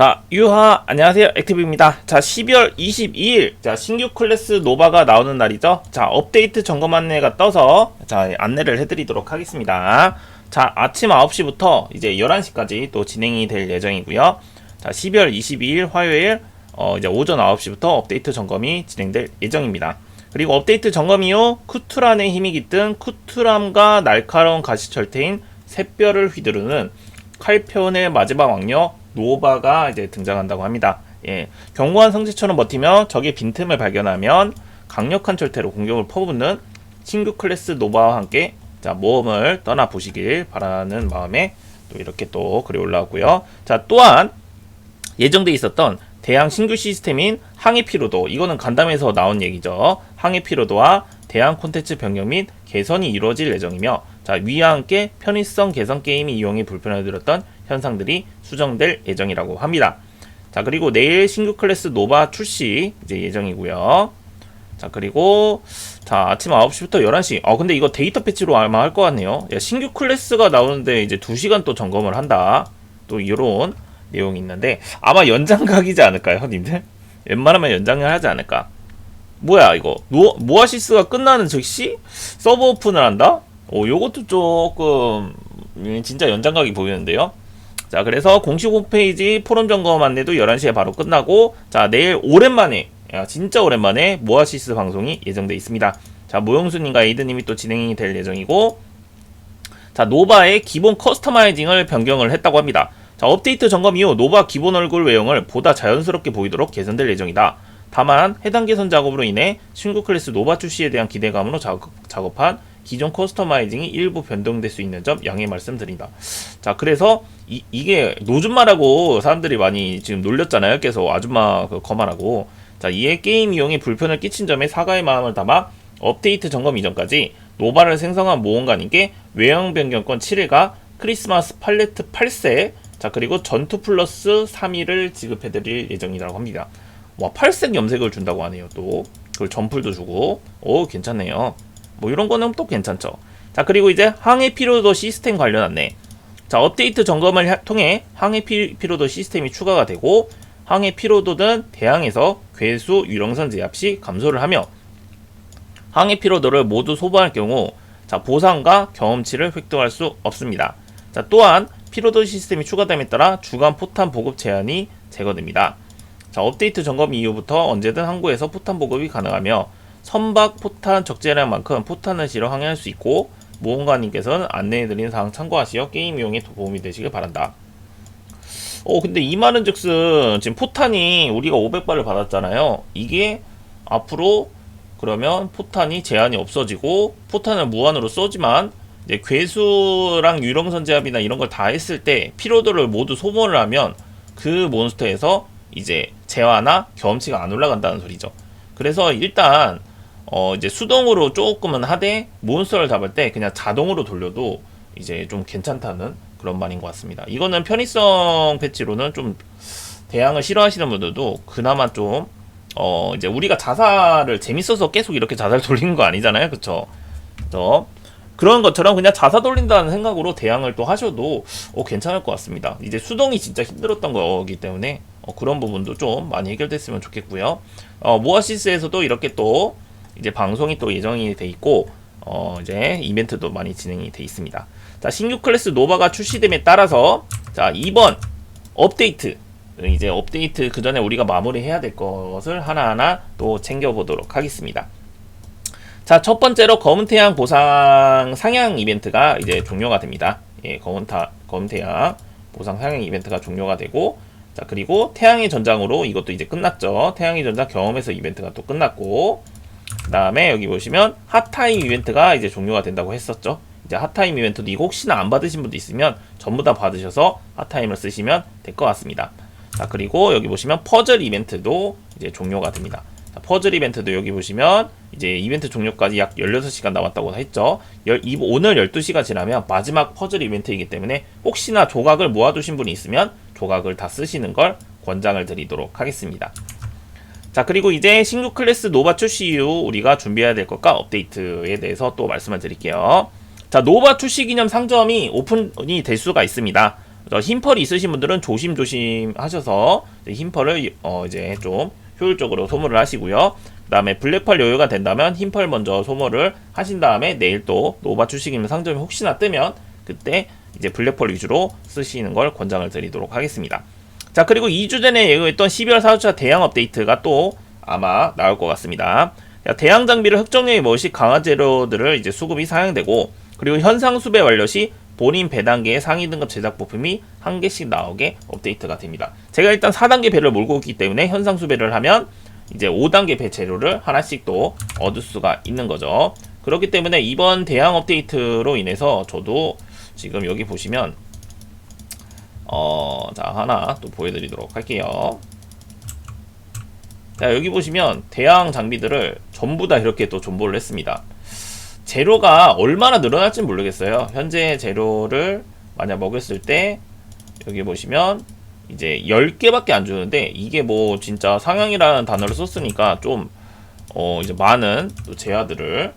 자, 유하, 안녕하세요. 액티브입니다. 자, 12월 22일, 자, 신규 클래스 노바가 나오는 날이죠. 자, 업데이트 점검 안내가 떠서, 자, 안내를 해 드리도록 하겠습니다. 자, 아침 9시부터 이제 11시까지 또 진행이 될 예정이고요. 자, 12월 22일 화요일, 어, 이제 오전 9시부터 업데이트 점검이 진행될 예정입니다. 그리고 업데이트 점검 이후 쿠투란의 힘이 깃든 쿠투람과 날카로운 가시철퇴인 샛별을 휘두르는 칼편의 마지막 왕녀 노바가 이제 등장한다고 합니다. 예, 견고한 성체처럼 버티며 적의 빈틈을 발견하면 강력한 절태로 공격을 퍼붓는 신규 클래스 노바와 함께 자 모험을 떠나 보시길 바라는 마음에 또 이렇게 또 글이 올라왔고요. 자 또한 예정돼 있었던 대항 신규 시스템인 항해 피로도 이거는 간담에서 나온 얘기죠. 항해 피로도와 대항 콘텐츠 변경 및 개선이 이루어질 예정이며 자 위와 함께 편의성 개선 게임이 이용이 불편을 들었던 현상들이 수정될 예정이라고 합니다. 자 그리고 내일 신규 클래스 노바 출시 이제 예정이고요. 자 그리고 자 아침 9시부터 11시. 아 근데 이거 데이터 패치로 아마 할 것 같네요. 야, 신규 클래스가 나오는데 이제 2시간 또 점검을 한다. 또 이런 내용이 있는데 아마 연장각이지 않을까요 님들? 웬만하면 연장을 하지 않을까? 뭐야 이거? 노, 모아시스가 끝나는 즉시 서버 오픈을 한다? 오 요것도 조금 음, 진짜 연장각이 보이는데요 자 그래서 공식 홈페이지 포럼 점검 안내도 11시에 바로 끝나고 자 내일 오랜만에 야, 진짜 오랜만에 모아시스 방송이 예정돼 있습니다. 자 모영수님과 에이드님이 또 진행이 될 예정이고 자 노바의 기본 커스터마이징을 변경을 했다고 합니다. 자 업데이트 점검 이후 노바 기본 얼굴 외형을 보다 자연스럽게 보이도록 개선될 예정이다. 다만 해당 개선 작업으로 인해 신규 클래스 노바 출시에 대한 기대감으로 작업, 작업한 기존 커스터마이징이 일부 변동될 수 있는 점 양해 말씀드린다. 자, 그래서 이, 이게 노준마라고 사람들이 많이 지금 놀렸잖아요. 계속 아줌마 그 거만하고. 자, 이에 게임 이용에 불편을 끼친 점에 사과의 마음을 담아 업데이트 점검 이전까지 노바를 생성한 모험가님께 외형 변경권 7일과 크리스마스 팔레트 8세 자 그리고 전투 플러스 3일을 지급해드릴 예정이라고 합니다. 와 팔색 염색을 준다고 하네요 또 그걸 점풀도 주고 오 괜찮네요 뭐 이런 거는 또 괜찮죠. 자 그리고 이제 항해 피로도 시스템 관련 안내 자 업데이트 점검을 하- 통해 항해 피, 피로도 시스템이 추가가 되고 항해 피로도는 대항에서 괴수 유령선 제압 시 감소를 하며 항해 피로도를 모두 소모할 경우 자 보상과 경험치를 획득할 수 없습니다. 자 또한 피로도 시스템이 추가됨에 따라 주간 포탄 보급 제한이 제거됩니다. 자, 업데이트 점검 이후부터 언제든 항구에서 포탄 보급이 가능하며 선박 포탄 적재량만큼 포탄을 실어 항해할 수 있고 모험가님께서는 안내해드린 사항 참고하시어 게임 이용에 도움이 되시길 바란다. 어 근데 이 말은 즉슨 지금 포탄이 우리가 500발을 받았잖아요. 이게 앞으로 그러면 포탄이 제한이 없어지고 포탄을 무한으로 쏘지만 이제 괴수랑 유령선 제압이나 이런 걸 다 했을 때 피로도를 모두 소모를 하면 그 몬스터에서 이제 재화나 경험치가 안 올라간다는 소리죠. 그래서 일단 어 이제 수동으로 조금은 하되 몬스터를 잡을 때 그냥 자동으로 돌려도 이제 좀 괜찮다는 그런 말인 것 같습니다. 이거는 편의성 패치로는 좀 대항을 싫어하시는 분들도 그나마 좀 어 이제 우리가 자살을 재밌어서 계속 이렇게 자살 돌리는 거 아니잖아요? 그래서 그런 것처럼 그냥 자사 돌린다는 생각으로 대항을 또 하셔도 어, 괜찮을 것 같습니다. 이제 수동이 진짜 힘들었던 거기 때문에 어, 그런 부분도 좀 많이 해결됐으면 좋겠고요. 어, 모아시스에서도 이렇게 또 이제 방송이 또 예정이 돼 있고 어, 이제 이벤트도 많이 진행이 돼 있습니다. 자 신규 클래스 노바가 출시됨에 따라서 자 이번 업데이트 이제 업데이트 그 전에 우리가 마무리해야 될 것을 하나하나 또 챙겨보도록 하겠습니다. 자, 첫 번째로 검은 태양 보상 상향 이벤트가 이제 종료가 됩니다. 예, 검은 타, 검은 태양 보상 상향 이벤트가 종료가 되고, 자, 그리고 태양의 전장으로 이것도 이제 끝났죠. 태양의 전장 경험에서 이벤트가 또 끝났고, 그 다음에 여기 보시면 핫타임 이벤트가 이제 종료가 된다고 했었죠. 이제 핫타임 이벤트도 이거 혹시나 안 받으신 분도 있으면 전부 다 받으셔서 핫타임을 쓰시면 될 것 같습니다. 자, 그리고 여기 보시면 퍼즐 이벤트도 이제 종료가 됩니다. 자, 퍼즐 이벤트도 여기 보시면 이제 이벤트 종료까지 약 16시간 남았다고 했죠. 열, 이, 오늘 12시가 지나면 마지막 퍼즐 이벤트이기 때문에 혹시나 조각을 모아두신 분이 있으면 조각을 다 쓰시는 걸 권장을 드리도록 하겠습니다. 자 그리고 이제 신규 클래스 노바 출시 이후 우리가 준비해야 될 것과 업데이트에 대해서 또 말씀을 드릴게요. 자 노바 출시 기념 상점이 오픈이 될 수가 있습니다. 흰펄이 있으신 분들은 조심조심 하셔서 흰펄을 어 이제 좀 효율적으로 소모를 하시고요. 그 다음에 블랙펄 여유가 된다면 흰펄 먼저 소모를 하신 다음에 내일 또 노바 주식이면 상점이 혹시나 뜨면 그때 이제 블랙펄 위주로 쓰시는 걸 권장을 드리도록 하겠습니다. 자 그리고 2주 전에 예고했던 12월 4주차 대양 업데이트가 또 아마 나올 것 같습니다. 자, 대양 장비를 흑정력이 멋이 강화 재료들을 이제 수급이 상향되고 그리고 현상 수배 완료 시 본인 배단계의 상위 등급 제작 부품이 한 개씩 나오게 업데이트가 됩니다. 제가 일단 4단계 배를 몰고 있기 때문에 현상 수배를 하면 이제 5단계 배 재료를 하나씩 또 얻을 수가 있는 거죠. 그렇기 때문에 이번 대양 업데이트로 인해서 저도 지금 여기 보시면 어, 자, 하나 또 보여드리도록 할게요. 자, 여기 보시면 대양 장비들을 전부 다 이렇게 또 존버를 했습니다. 재료가 얼마나 늘어날지 모르겠어요. 현재 재료를 만약 먹였을 때 여기 보시면 이제 10개밖에 안 주는데 이게 뭐 진짜 상향이라는 단어를 썼으니까 좀 어, 이제 많은 또 제아들을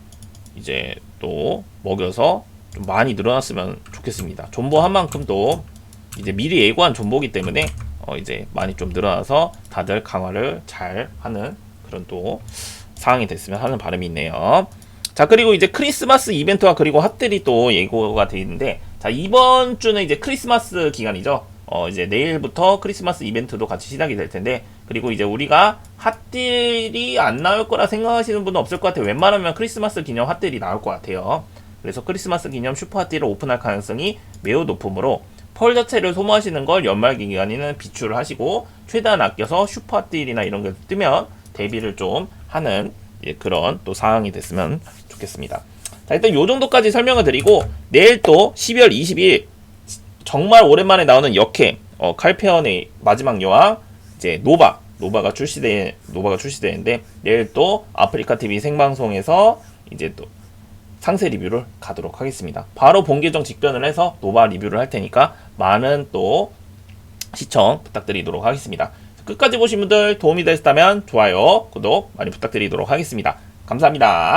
이제 또 먹여서 좀 많이 늘어났으면 좋겠습니다. 존버한 만큼 또 이제 미리 예고한 존버기 때문에 어 이제 많이 좀 늘어나서 다들 강화를 잘 하는 그런 또 상황이 됐으면 하는 바람이 있네요. 자 그리고 이제 크리스마스 이벤트와 그리고 핫들이 또 예고가 돼 있는데 자 이번 주는 이제 크리스마스 기간이죠. 어 이제 내일부터 크리스마스 이벤트도 같이 시작이 될 텐데 그리고 이제 우리가 핫딜이 안 나올 거라 생각하시는 분은 없을 것 같아요. 웬만하면 크리스마스 기념 핫딜이 나올 것 같아요. 그래서 크리스마스 기념 슈퍼 핫딜을 오픈할 가능성이 매우 높으므로 펄 자체를 소모하시는 걸 연말 기간에는 비출을 하시고 최대한 아껴서 슈퍼 핫딜이나 이런 게 뜨면 대비를 좀 하는 예, 그런 또 상황이 됐으면 좋겠습니다. 자 일단 요 정도까지 설명을 드리고 내일 또 12월 22일 정말 오랜만에 나오는 역해 어, 칼페언의 마지막 여왕 이제 노바 노바가 출시돼 노바가 출시되는데 내일 또 아프리카 TV 생방송에서 이제 또 상세 리뷰를 가도록 하겠습니다. 바로 본 계정 직변을 해서 노바 리뷰를 할 테니까 많은 또 시청 부탁드리도록 하겠습니다. 끝까지 보신 분들 도움이 되셨다면 좋아요, 구독 많이 부탁드리도록 하겠습니다. 감사합니다.